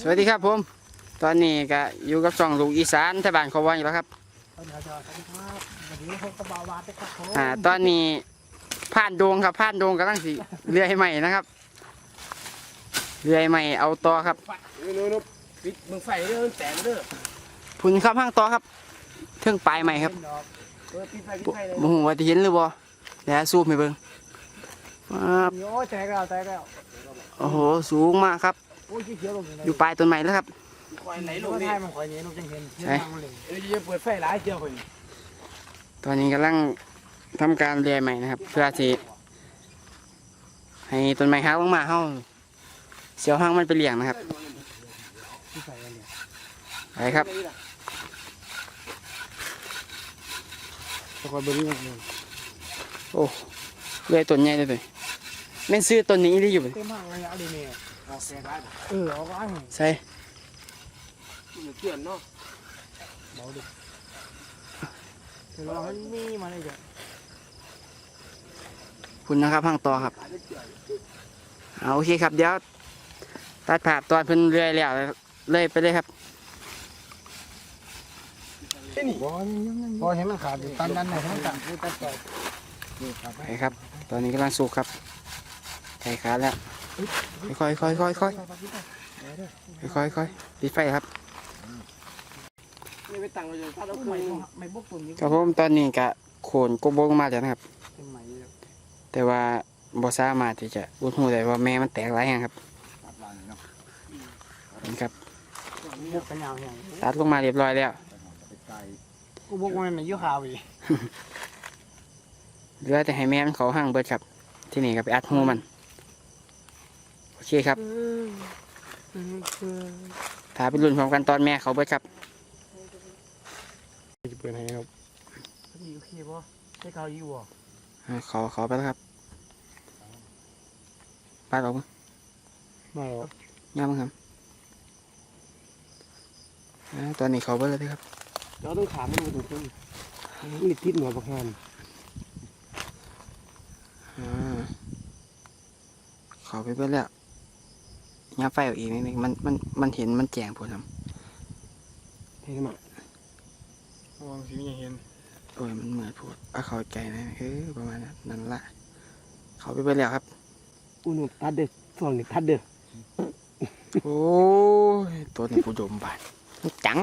สวัสดีครับผม ตอนนี้ก็อยู่กับช่องลูกอีสานที่บ้านเขาวอนอยู่แล้วครับสวัสดีครับวันนี้พบกับบาวาดนะครับผมอ่าตอนนี้ผ่านโดงครับผ่านโดงกำลังสิเรือให้ใหม่นะครับเรือให้ใหม่เอาต่อครับนู้นๆปิดมึงไฟเด้อมันแตกเด้อพุ่นครับห้างต่อครับเทิงปลายใหม่ครับเออปิดไฟปิดบ่ไฟเลยบ่ฮู้ว่าจะเห็นหรือบ่เดี๋ยวซูมให้เบิ่งครับโอ้ยแตกแล้วแตกแล้วโอ้โหสูงมากครับโอ้ยเขียวๆลงอยู่ปลายต้นไม้แล้วครับไฟไหลลลูงกนี่ไทยมันคอยเย็นลูกจังเห็นเห็นไหนทางมันเลยเออจะเปิดไฟหลายเจียวคนตอนนี้กำลังทำการเรียใหม่นะครับ เพื่อที่ให้ต้นไม้หักลงมาเฮาเสียวห้างมันไปเลี้ยงนะครับที่ใส่กันเนี่ยไปครับตะกอนเบิ้งเนี่ยโอ้เลื่อยต้นใหญ่เลยเลยแม่นซื้อต้นนี้ได้อยู่บ่เต็มมากเลยเอาดิเนี่ย ออกแสงร้ายเออเอาก็ไอ้ใช่มันเกลื่อนเนาะเบาดิเดี๋ยวเราให้มีมาเลยจ้ะคุณนะครับห้างต่อครับเอาโอเคครับ เดี๋ยวตัดภาพตอนเพิ่นเลื่อยแล้วเลยไปเลยครับบอลบอลเห็นมันขาดอยู่ตันดันไหนทั้งต่างคือตัดต่อไปครับ ตอนนี้กำลังสุกครับใส่ขาแล้ว ค่อยๆค่อยๆค่อยๆค่อยๆค่อยๆค่อยๆปิดไฟครับนี่ไปตั้งไว้เลยถ้าเราต้นเคไม้ยไม่บกต้นนี้ครับผมตอนนี้กะโขนกบลงมาแล้วนะครับต้นไม้แต่ว่าบ่สามารถที่จะอุดหูได้ว่าแม่มันแตกหลายอย่างครับนี่ครับบกกันยาวอย่างตัดลงมาเรียบร้อยแล้วกูบกมันในยุคาวอีเหลือแต่ให้แม่มันเขาห้างเบิดครับ ที่นี่ก็ไปอัดหูมันโอเคครับถ้าไปรุ่นพร้อมกันตอนแม่เขาเบิดครับจะเปิดให้ครับดีโอเคป่ะใช้เขาอยู่บ่อ่าเขาเขาไปแล้วครับปาดออกมั้งมาหรอย่ามั้งครับอ่าตอนนี้เขาเบิดแล้วเด้อครับเราต้องถามมันมาถึงคนนี่ทิศหัวประคานอ่าเขาไปเบิดแล้ว ย่าไฟเอาอีกนิดนึงมันมันมันเห็นมันแจ้งผลครับเท่มากมองสิยังเห็นโอ้ยมันเหมือนพูดเอาเข้าใจนะเออประมาณนั้นนั่นละเขาไปเบิดแล้วครับอุ่นทัดเด้อส่วนนี่ทัดเด้อโอ้ยตัวนี้ผู้ดมบาดมันจัง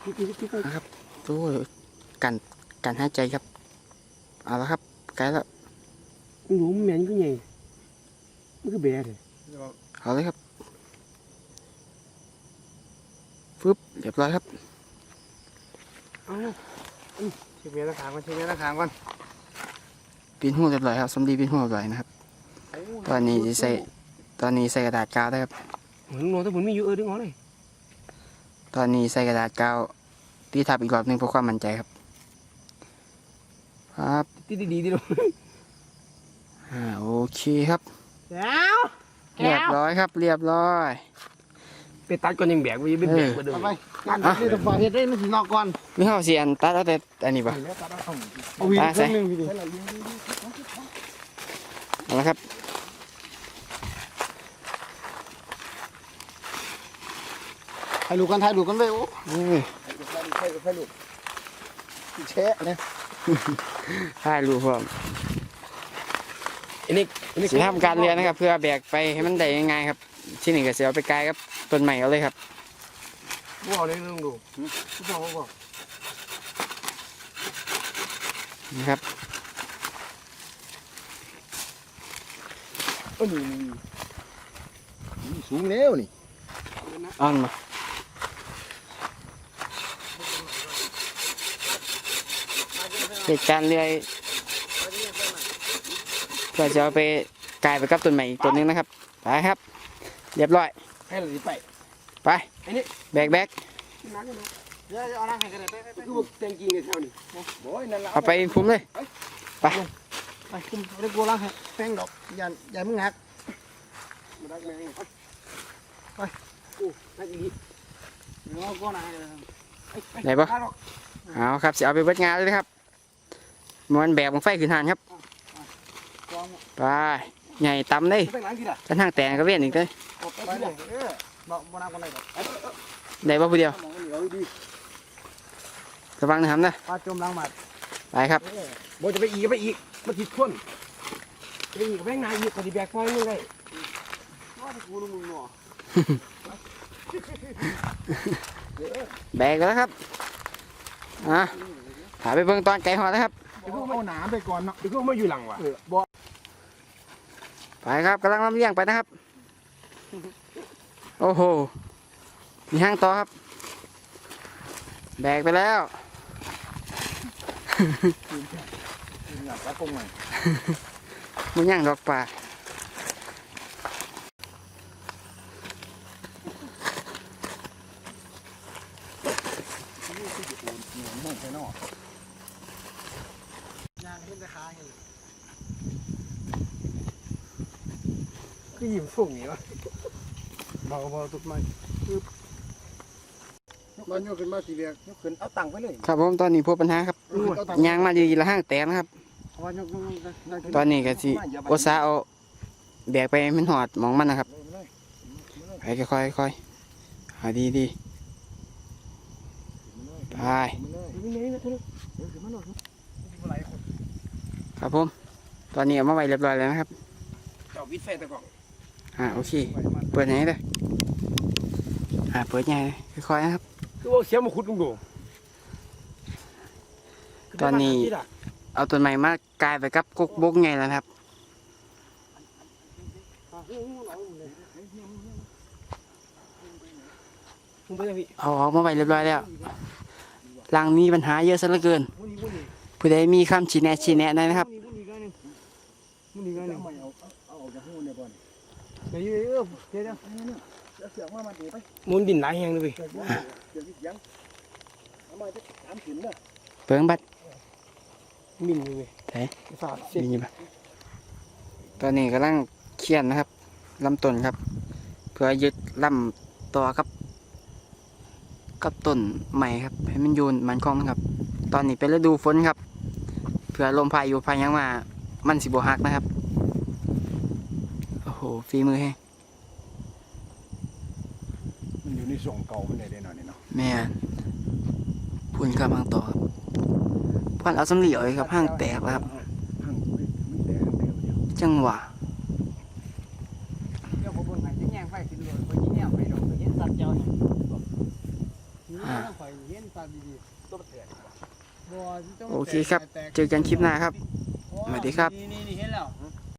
พี่พี่พี่นะครับโอ้ยกันกันหายใจครับเอาละครับใกล้แล้วหนูแม่นก็ไง มันก็แบะเลยเอาเลยครับฟึบเรียบร้อยครับเอ้าเช็คเมียตะขางก่อนเช็คเมียตะขางก่อนปีนหูเรียบร้อยครับสมดีปีนหูเรียบร้อยนะครับ ตอนนี้จะใส่ตอนนี้ใส่กระดาษกาวได้ครับเหมือนหนูแต่ผมมีอยู่เออดึงเอาเลย ตอนนี้ใส่กระดาษกาวตีทับอีกรอบหนึงเพื่อความมั่นใจครับ ครับดีดีดีดีดูอ่าโอเคครับ แล้วเรียบร้อยครับ เรียบร้อยไปตัดก่อนยังแบกไว้ยังไปแบกมาเดิมเอาไปงานนี้ต้องฝากเฮ็ดได้มันสินอกก่อนไม่เข้าเสียนตัดเอาแต่อันนี้ปะเอาวีอะเครื่องหนึงพี่ดิเอาละครับถ่ายรูปกันถ่ายรูปกันไว้โอ้อุ้ยแชะเนี่ยถ่ายรูปพร้อม อันนี้อันนี้สิทำการเรียนนะครับ เพื่อแบกไปให้มันได้ง่ายๆครับ ที่นี่ก็เสียเอาไปกายครับต้นใหม่เอาเลยครับบ่เอาเลยลองดูผู้ชายเขาบอกนะครับเออนี่สูงแล้วนี่อ่อนมาเหตุการณ์เรื่อย เพื่อจะเอาไปกลายไปกับต้นใหม่อีกต้นหนึงนะครับไปครับ เรียบร้อยให้เราดีไปไปอันนี้แบกแบกเดี๋ยวเอานั่งให้กันเลยไปไปไปคือพวกแตงกิงในแถวนี้โอ้ยนั่นละเอาไปพุ่มเลยไปไปคุณเอาได้กลัวล้างให้แป้งดอกอย่าอย่ามึงหักมาดักแมงไปโอ้นักดีเดี๋ยวเอาก้อนอะไรเลยได้ปะเอาครับจะเอาไปเบิดงานเลยนะครับมันแบกบังไฟขึ้นหานครับกอง ไปใหญ่ต่ำเลยไปหลังที่ละกันทางแตงก็เวียนอีกเลยออกไปเลยเออบอกบ่นักบ่ได้ดอกได้บ่ผู้เดียวมองนี่เอาดีระวังนะครับนะปลาจมล้างมาไปครับบ่จะไปอีกก็ไปอีกมันติดคนไปอีกแม่งนายอีกก็สิแบกไฟมึงได้ว่ากูนึงมึงเนาะแบกแล้วครับอะถาไปเบิ่งตอนไก่หอดนะครับไอ้พวกเอาหนามไปก่อนเนาะไอ้พวกมาอยู่หลังว่ะบ่ ไปครับกำลังลำเลียงไปนะครับ โอ้โห มีห้างต่อครับ แบกไปแล้วอยากปลากงหน่อยมันย่างดอกป่า มองไปนอก ยางเห็นแต่ขาเห็น คือยิ้มส่งนี่วะเบาเบาตุกไม้ปึ๊บมันยกขึ้นมาสีแดงยกขึ้นเอาตังค์ไปเลยครับผมตอนนี้พบปัญหาครับยางมาดีละห้างแตกนะครับเพราะว่ายกยกตอนนี้ก็สิโอซาเอาแบกไปให้มันหอดหมองมันนะครับไปค่อยๆค่อยๆหาดีดีๆไปครับผม ตอนนี้เอามาไว้เรียบร้อยแล้วนะครับเจ้าวิทย์ไฟตะกอง อ่าโอเค เปิดไหนเลยอ่าเปิดใหญ่เลยค่อยๆนะครับ คือว่าเสียมาขุดลุงโดตอนนี้ เอาต้นไม้มากลายไปกับกกบกไงแล้วนะครับมึงไปเลยพี่เอาออกมาไว้เรียบร้อยแล้วรังมีปัญหาเยอะซะเหลือเกินมึงนี่มึงนี่ผู้ใดมีคำชี้แนะชี้แนะได้นะครับ เดี๋ยวเออเดี๋ยวเดี๋ยวเสียงมามาดีไปมุนดินหลายแหงเลยพี่เดี๋ยวเดี๋ยเสียงมาจะสามถึงเนาะเปิงบัดมินเลยไหนสาดเสียงมีปะตอนนี้กำลังเขียนนะครับลำต้นครับ เพื่อยึดลำต่อกับ กับต้นใหม่ครับ ให้มันยูนมันคล่องนะครับ ตอนนี้เป็นฤดูฝนครับ เพื่อลมพายุพายังมา มันสิบหักนะครับ ฝีมือแห้งมันอยู่ในส่งเก่ามันได้ได้หน่อยเนาะแม่นพุ่นครับห้างต่อครับพันเอาสำลีเอาไว้ครับห้างแตกแล้วครับห่างมันแดงเดียวเดียวจังหวะเดี๋ยวผมบนไหนจะแย่งไฟสิเหลือไปยิงแย่งไฟดอกไปเห็นสัตว์เจ้าเนี่ยนี่ต้องคอยเห็นสัตว์ดีๆตัวแตกโอเคครับ เจอกันคลิปหน้าครับ สวัสดีครับ นี่นี่เห็นแล้วเอ